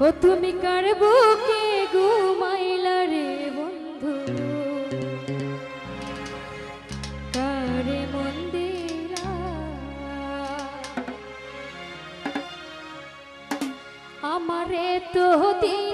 ও তুমি কার বুকে ঘুমাইলা রে বন্ধু? কারে মন্দিরা আমারে তো দিন